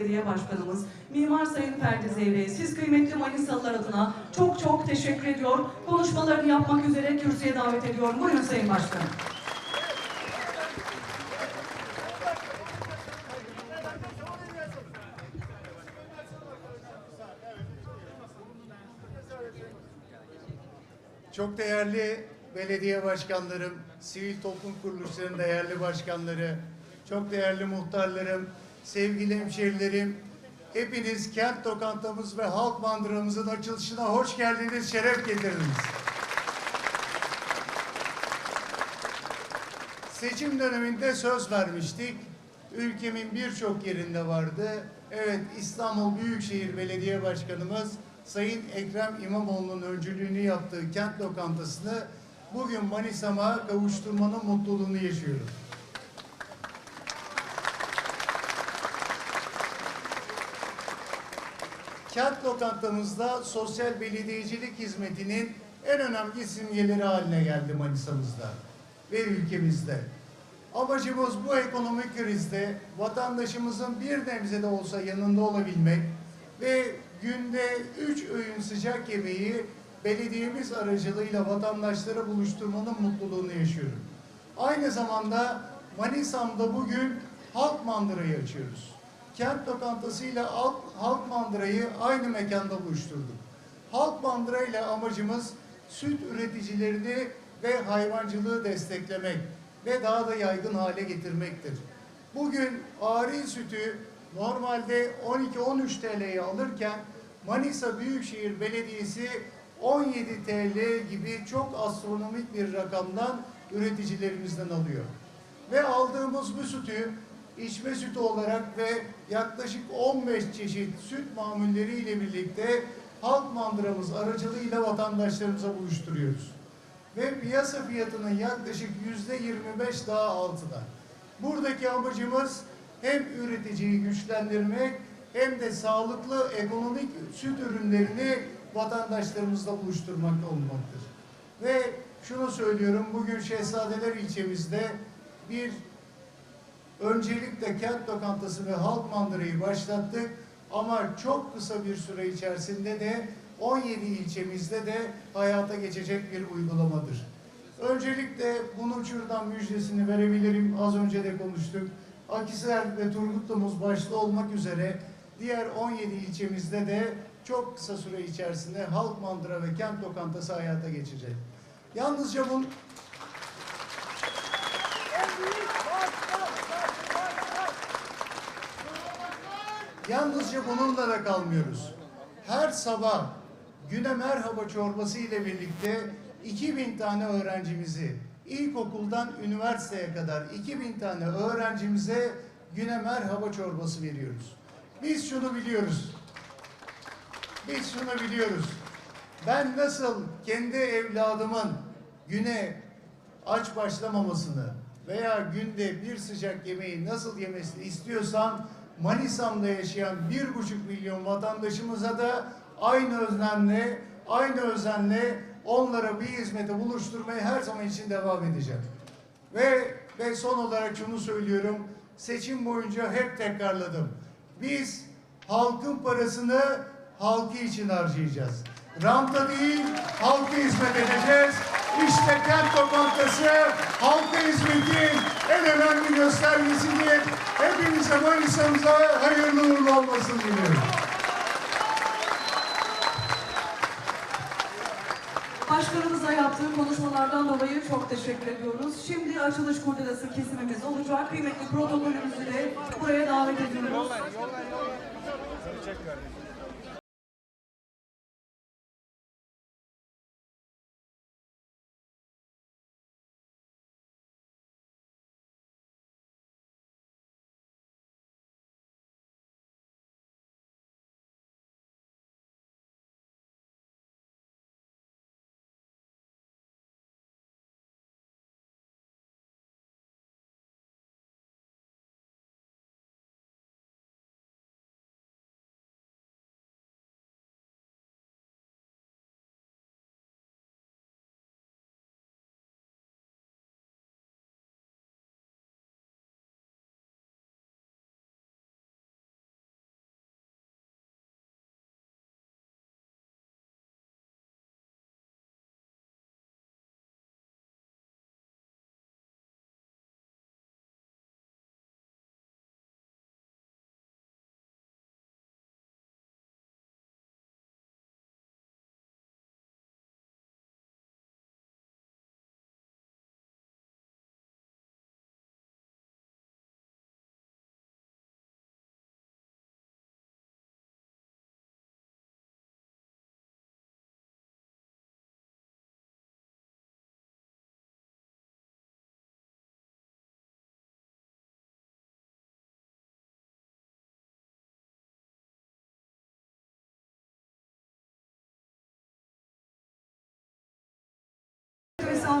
Belediye Başkanımız, Mimar Sayın Ferdi Zeyre, siz kıymetli Manisalılar adına çok çok teşekkür ediyor. Konuşmalarını yapmak üzere kürsüye davet ediyorum. Buyurun Sayın Başkanım. Çok değerli belediye başkanlarım, sivil toplum kuruluşlarının değerli başkanları, çok değerli muhtarlarım, sevgili hemşerilerim, hepiniz kent lokantamız ve halk mandıramızın açılışına hoş geldiniz, şeref getirdiniz. Seçim döneminde söz vermiştik. Ülkemin birçok yerinde vardı. Evet İstanbul Büyükşehir Belediye Başkanımız Sayın Ekrem İmamoğlu'nun öncülüğünü yaptığı kent lokantasını bugün Manisa'ma kavuşturmanın mutluluğunu yaşıyoruz. Kent lokantamızda sosyal belediyecilik hizmetinin en önemli simgeleri haline geldi Manisa'mızda ve ülkemizde. Amacımız bu ekonomik krizde vatandaşımızın bir nebze de olsa yanında olabilmek ve günde üç öğün sıcak yemeği belediyemiz aracılığıyla vatandaşlara buluşturmanın mutluluğunu yaşıyorum. Aynı zamanda Manisa'mda bugün halk mandırayı açıyoruz. Kent lokantasıyla halk, halk mandırayı aynı mekanda buluşturduk. Halk mandıra ile amacımız süt üreticilerini ve hayvancılığı desteklemek ve daha da yaygın hale getirmektir. Bugün ari sütü normalde 12-13 TL'ye alırken Manisa Büyükşehir Belediyesi 17 TL gibi çok astronomik bir rakamdan üreticilerimizden alıyor. Ve aldığımız bu sütü içme sütü olarak ve yaklaşık 15 çeşit süt mamulleriyle birlikte halk mandıramız aracılığıyla vatandaşlarımıza buluşturuyoruz. Ve piyasa fiyatının yaklaşık yüzde 25 daha altında. Buradaki amacımız hem üreticiyi güçlendirmek hem de sağlıklı ekonomik süt ürünlerini vatandaşlarımızla buluşturmak olmaktır. Ve şunu söylüyorum, bugün Şehzadeler ilçemizde bir öncelikle kent lokantası ve halk mandırayı başlattık. Ama çok kısa bir süre içerisinde de 17 ilçemizde de hayata geçecek bir uygulamadır. Öncelikle bunu şuradan müjdesini verebilirim. Az önce de konuştuk. Akisar ve Turgutlu'muz başta olmak üzere diğer 17 ilçemizde de çok kısa süre içerisinde halk mandıra ve kent lokantası hayata geçecek. Yalnızca bu Yalnızca bununla da kalmıyoruz. Her sabah güne merhaba çorbası ile birlikte 2000 tane öğrencimizi ilkokuldan üniversiteye kadar 2000 tane öğrencimize güne merhaba çorbası veriyoruz. Biz şunu biliyoruz. Biz şunu biliyoruz. Ben nasıl kendi evladımın güne aç başlamamasını veya günde bir sıcak yemeği nasıl yemesini istiyorsam Manisa'mda yaşayan bir buçuk milyon vatandaşımıza da aynı özenle, aynı özenle onlara bir hizmete buluşturmaya her zaman için devam edeceğim. Ve, ve son olarak şunu söylüyorum, seçim boyunca hep tekrarladım. Biz halkın parasını halkı için harcayacağız. Ranta değil, halka hizmet edeceğiz. İşte kent lokantası halka hizmetin en önemli göstergesidir. Hepinize Manisa'mıza hayırlı uğurlu olmasını diliyorum. Başkanımıza yaptığı konuşmalardan dolayı çok teşekkür ediyoruz. Şimdi açılış kurdelası kesimimiz olacak. Kıymetli protokolümüzü de buraya davet ediyoruz.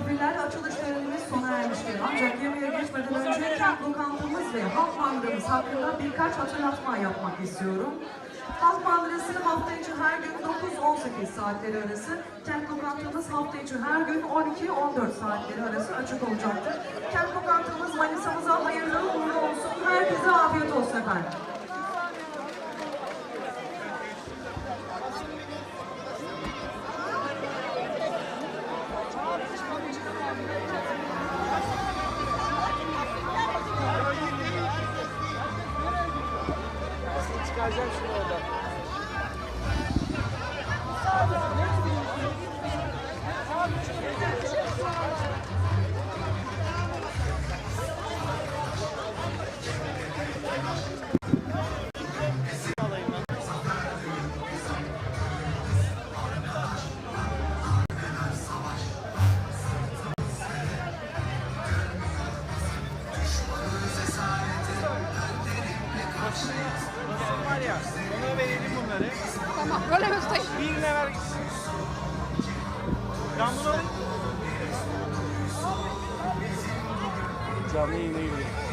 Misafirler açılış törenimiz sona ermiştir. Ancak yemeğe geçmeden önce kent lokantamız ve halk mandıramız hakkında birkaç hatırlatma yapmak istiyorum. Halk mandırası hafta içi her gün 9-18 saatleri arası, kent lokantamız hafta içi her gün 12-14 saatleri arası açık olacaktır. Kent lokantamız Manisa'mıza hayırlı uğurlu olsun. Herkese afiyet olsun efendim. Paylaşın. Canlı yayına giriyor.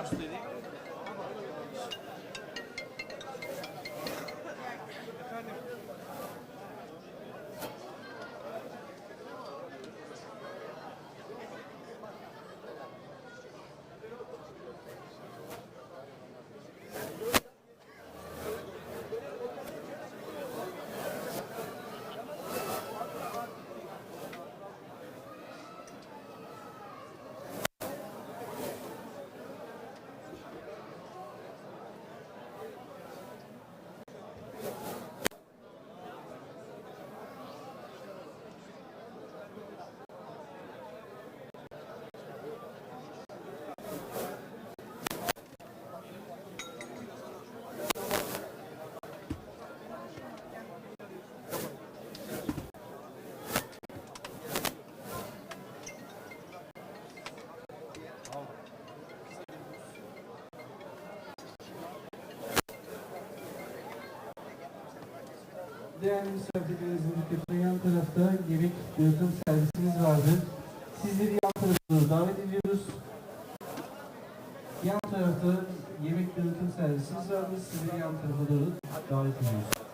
Ne kadar Değerli misafirlerimizin dikkatine yan tarafta yemek dağıtım servisimiz vardır. Sizleri yan tarafa davet ediyoruz. Yan tarafta yemek dağıtım servisimiz vardır. Sizleri yan tarafa doğru davet ediyoruz.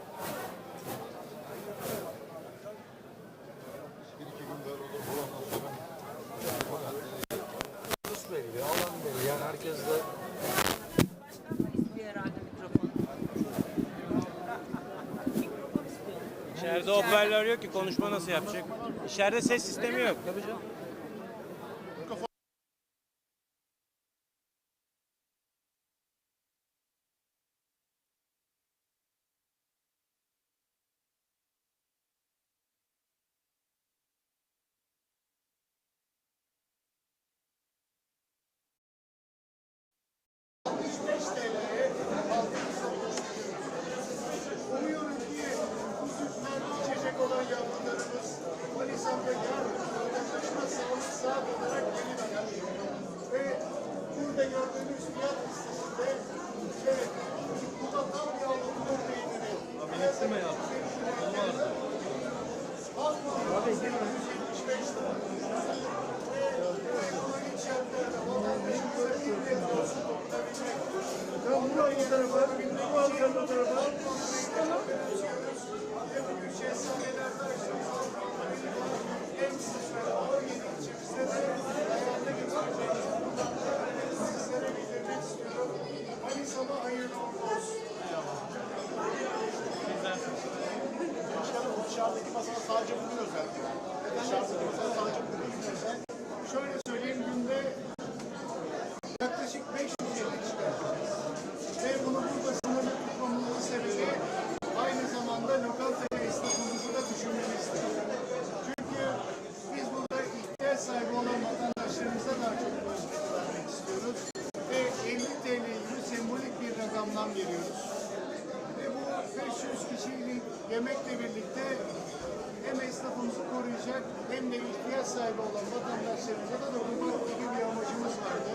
Yok ki konuşma nasıl yapacak? İçeride ses sistemi yok. Tabii canım. bu tarafa. Bu al bu tarafa. Dışarıdaki masada sadece bugün özel. Veriyoruz. Ve bu 500 kişilik yemekle birlikte hem esnafımızı koruyacak hem de ihtiyaç sahibi olan vatandaşlarımıza da dokunmak gibi bir amacımız vardı.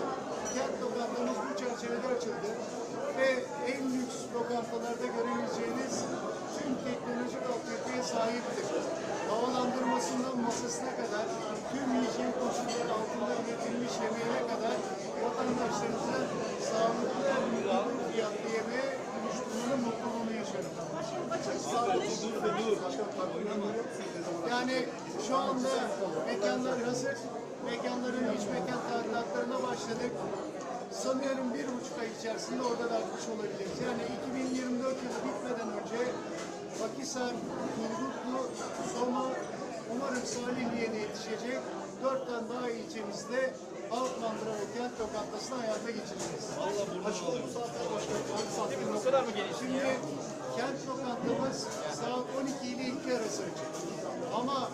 Kent lokantamız bu çerçevede açıldı ve en lüks lokantalarda görebileceğiniz tüm teknolojik altyapıya sahiptir. Havalandırmasından masasına kadar tüm yiyecek koşulları altında üretilmiş yemeğine kadar vatandaşlarımıza sağlıklı ve uygun fiyatlı yemeğe dönüştürmenin mutluluğunu yaşarım. Yani şu anda mekanlar hazır. Mekanların iç mekan tadilatlarına başladık. Sanıyorum bir buçuk ay içerisinde orada da açmış olabiliriz. Yani 2024 yılı bitmeden önce Bakisar, Turgutlu, Soma, umarım Salihli'ye de yetişecek. Dört tane daha ilçemizde Halk Mandıra ve Kent Lokantası'nı hayata geçireceğiz. Bu kadar mı geniş? Şimdi kent lokantamız saat 12 ile 2 arası açık. Ama